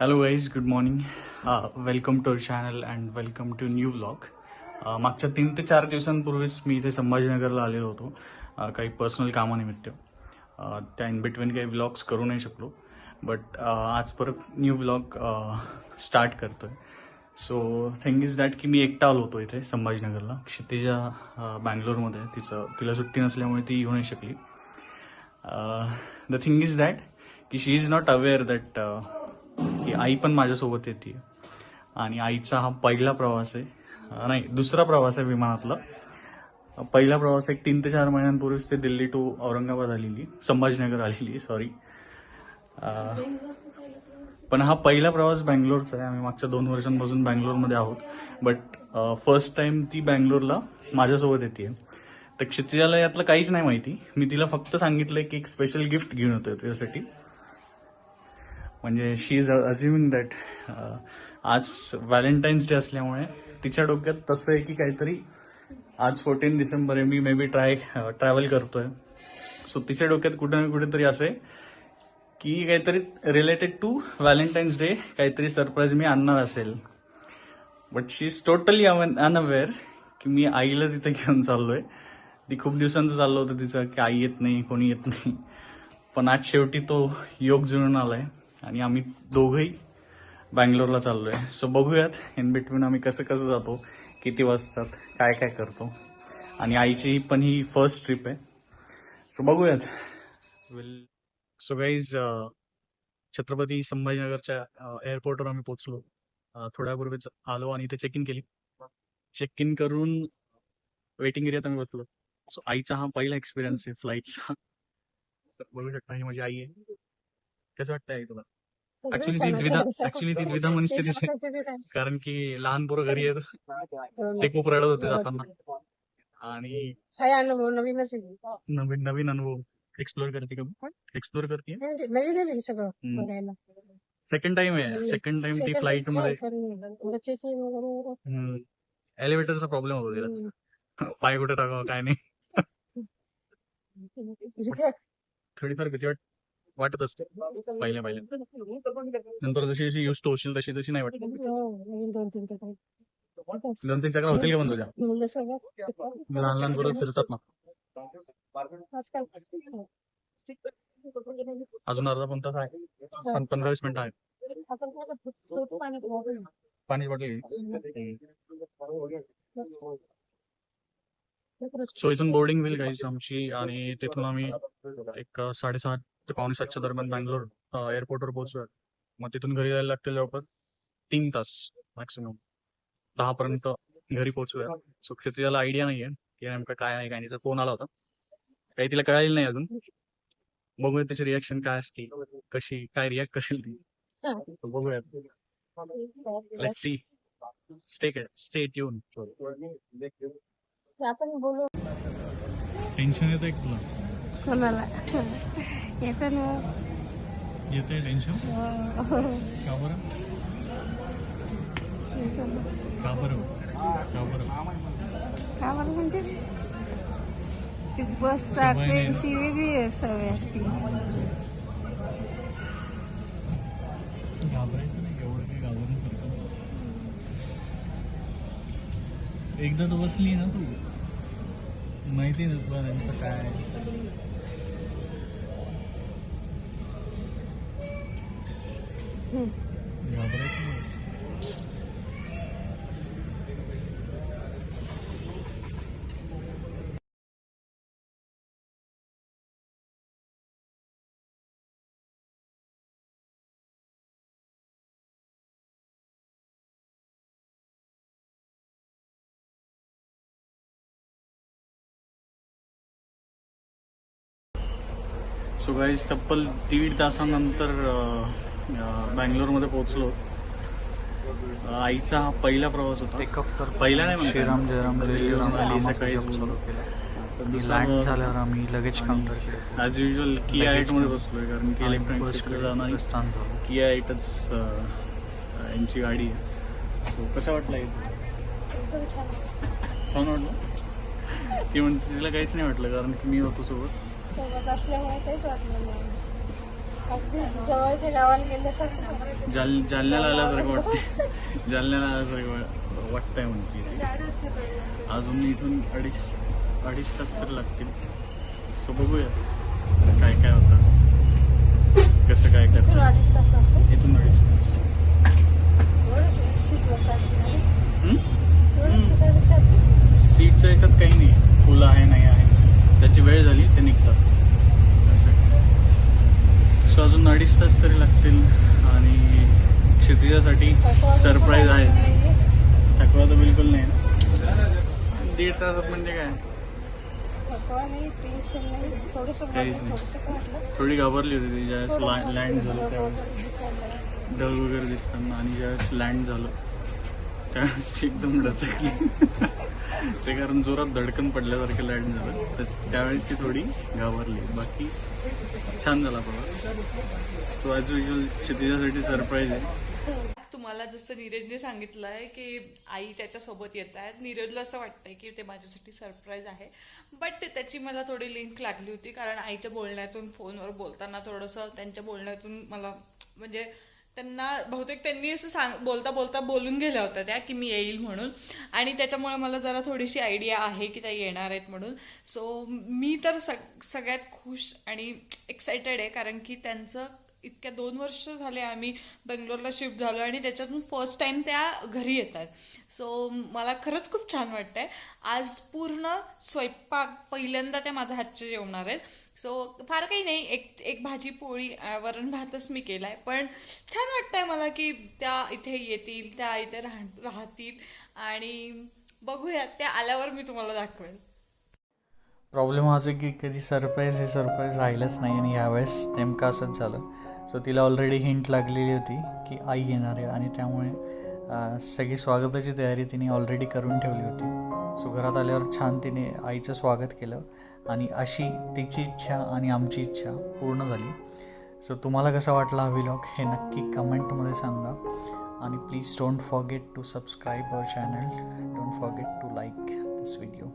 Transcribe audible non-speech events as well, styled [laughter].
Hello guys good morning welcome to channel and welcome to new blog मागच्या तीन ते चार दिवसांपूर्वीच मी इथे संभाजीनगरला आलेलो होतो. Uh, काही पर्सनल कामानिमित्त. अ, त्या इन बिटवीन काही ब्लॉग्स करू नाही शकलो. बट uh, आज परत न्यू ब्लॉग स्टार्ट करतो आहे सो थिंग इज दॅट की मी एकटा आलो होतो इथे संभाजीनगरला. क्षितिजा बँगलोरमध्ये. तिचं तिला सुट्टी नसल्यामुळे ती येऊ नाही शकली. द थिंग इज दॅट की she is not aware that की आई पण माझ्यासोबत येते. आणि आईचा हा पहिला प्रवास आहे. नाही दुसरा प्रवास आहे विमानातला. पहिला प्रवास एक तीन ते चार महिन्यांपूर्वीच ते दिल्ली टू औरंगाबाद आलेली. संभाजीनगर आलेली सॉरी पण हा पहिला प्रवास बँगलोरचा आहे. आम्ही मागच्या दोन वर्षांपासून बँगलोरमध्ये आहोत. बट फर्स्ट टाइम ती बँगलोरला माझ्यासोबत येते. तर क्षितिजाला यातलं काहीच नाही माहिती. मी तिला फक्त सांगितलंय की एक स्पेशल गिफ्ट घेऊन येतोय तुझ्यासाठी म्हणजे शी इज अज्युमिंग दॅट आज व्हॅलेंटाईन्स डे असल्यामुळे तिच्या डोक्यात तसं आहे की काहीतरी आज फोर्टीन डिसेंबर आहे मी मे बी ट्राय ट्रॅव्हल करतोय. सो तिच्या डोक्यात कुठे ना कुठेतरी असं आहे की काहीतरी रिलेटेड टू व्हॅलेंटाईन्स डे काहीतरी सरप्राईज मी आणणार असेल. But she is totally unaware की मी आईला तिथे घेऊन चाललोय. ती खूप दिवसांचं चाललं होतं तिचं की आई येत नाही कोणी येत नाही. पण आज शेवटी तो योग जुळून आला आहे आणि आम्ही दोघंही बँगलोरला चाललोय. सो बघूयात इन बिटवीन आम्ही कसं कसं जातो किती वाजतात काय काय करतो. आणि आईची पण ही फर्स्ट ट्रिप आहे. सो बघूयात. विल सो गाईज छत्रपती संभाजीनगरच्या एअरपोर्टवर आम्ही पोहोचलो. अ, थोड्यापूर्वीच आलो आणि इथे चेक इन केली. चेक इन करून वेटिंग एरियात आम्ही बसलो. सो आईचा हा पहिला एक्सपिरियन्स आहे फ्लाईटचा बघू शकता ही माझी आई आहे. कसं वाटतंय आई तुला? ऍक्च्युली ती द्विधा ऍक्च्युली ती द्विधा आहे. कारण की लहान पोरं घरी येत ते खूप रडत होते जाताना. आणि नवीनच आहे. नवीन नवीन अनुभव. एक्सप्लोर करते का एक्सप्लोर करते? म्हणजे नवीन हे सगळं सेकंड टाइम आहे. सेकंड टाइम ती फ्लाईटमध्ये एलिव्हेटरचा प्रॉब्लेम होतो तिला. पाय कुठे टाकावं काय नाही. म्हणजे [laughs] थोडीफार भीती वाट वाटत असते. पहिल्या पहिल्या. नंतर जशी जशी युज होशील तशी तशी नाही वाटत. दोन तीन दोन तीन चक्र होतील का पण तुझ्या लहान लहान बरोबर फिरतात ना. अजून अर्धा पण तास आहे. पंधरा वीस मिनिट आहे पाणी बॉटल सो इथून बोर्डिंग होईल गाईज आमची. आणि तिथून आम्ही एक साडेसात ते पावणे सातच्या दरम्यान बँगलोर एअरपोर्टवर पोहोचूया मग तिथून घरी जायला लागतील जवळपास तीन तास मॅक्सिमम दहा पर्यंत घरी पोहोचूया सो क्षितिजाला आयडिया नाहीये की नेमकं काय आहे काय नाही. तिचा फोन आला होता. काही तिला कळायला नाही अजून. बघूया त्याची रिॲक्शन काय असते कशी काय रिॲक्ट करेल ती. बघूया. Let's see stay stay tuned आपण बोलू. टेन्शन येतं एक तुला? कोणाला? येतं ना टेन्शन का बरं? येतं ना. का बरं? का बरं? काय मला म्हणते? ती. ट्रेनची वेगळी सवय असते. घाबरायचं नाही एवढं काही घाबरण्यासारखं एकदा तू बसली ना तू. माहिती ना तुला नेमकं काय सो गाईज तब्बल दीड तासानंतर बँगलोरमध्ये पोहोचलो. आईचा हा पहिला प्रवास होता. टेक ऑफ करतो. पहिला नाही म्हणता श्रीराम. जयराम जय पहिली राम आली नामाचा सकाळीच जप चालू. केला. लँड झाल्यावर आम्ही लगेज काउंटरकडे ॲज युजल किया लगेच मध्ये घेऊन बसलोय कारण की इलेक्ट्रॉनिक बसकडे जाणार. प्रस्थान झालो. किया एटच यांची गाडी आहे. सो कसं वाटलं इथे एकदम छान छान वाटलं. ती म्हणते तिला काहीच नाही वाटलं कारण की मी होतो सोबत. सोबत असल्यामुळे काहीच वाटलं नाही. अगदी जवळच्या गावाला गेल्यासारखं जाल जालन्याला आल्यासारखं वाटते जालन्याला आल्यासारखं वा- वाटतंय म्हणते. अजून इथून अडीच अडीच तास तर लागतील. सो बघूया. काय काय होतं. कसं काय करतं अडीच तास लागतो इथून अडीच तास. सीटच्या याच्यात काही नाही. फुलं आहे नाही आहे. त्याची वेळ झाली ते निघतात. सो अजून अडीच तास तरी लागतील आणि क्षितिजासाठी सरप्राईज आहे थकवा तर बिलकुल नाही दीड तासात म्हणजे काय? काहीच नाही. थोडी घाबरली होती ती ज्यावेळेस लँड झालं त्यावेळेस. ढग वगैरे दिसताना आणि ज्यावेळेस लँड झालं त्यावेळेस ती एकदम डचकली ते कारण जोरात धडकन पडल्यासारखं लँड झालं. त्याच- त्यावेळेस ती थोडी घाबरली. बाकी छान झाला प्रवास. सो ॲज युजल क्षितिजासाठी सरप्राईज आहे. तुम्हाला जसं नीरजने सांगितलंय की आई त्याच्यासोबत येत आहेत. नीरजला असं वाटतंय की ते माझ्यासाठी सरप्राईज आहे. बट त्याची मला थोडी लिंक लागली होती. कारण आईच्या बोलण्यातून फोनवर बोलताना थोडंसं त्यांच्या बोलण्यातून मला म्हणजे त्यांना बहुतेक त्यांनी असं सांग बोलता बोलता बोलून गेल्या होत्या त्या की मी येईल म्हणून. आणि त्याच्यामुळे मला जरा थोडीशी आयडिया आहे की त्या येणार आहेत म्हणून. सो मी तर सग सगळ्यात खुश आणि एक्सायटेड आहे कारण की त्यांचं इतक्या दोन वर्ष झाले आम्ही बेंगलोरला शिफ्ट झालो आणि त्याच्यातून फर्स्ट टाइम त्या घरी येतात. सो मला खरंच खूप छान वाटतंय. आज पूर्ण स्वयंपाक पहिल्यांदा त्या माझ्या हातचे जेवणार आहेत. सो फार काही नाही. एक एक भाजी पोळी वरण भातच मी केलाय. पण छान वाटतंय मला की त्या इथे येतील त्या इथे राह राहतील आणि बघूया त्या आल्यावर मी तुम्हाला दाखवेल प्रॉब्लेम हाच की कधी सरप्राईज हे सरप्राईज राहिलंच नाही आणि यावेळेस नेमकं असंच झालं. सो तिला ऑलरेडी हिंट लागलेली होती की आई येणार आहे आणि त्यामुळे सगळी स्वागताची तयारी तिने ऑलरेडी करून ठेवली होती. सो घरात आल्यावर छान तिने आईचं स्वागत केलं. आणि अशी तिची इच्छा आणि आमची इच्छा पूर्ण झाली. सो तुम्हाला कसा वाटला हा व्हिलॉग हे नक्की कमेंटमध्ये सांगा. आणि please don't forget to subscribe our channel don't forget to like this video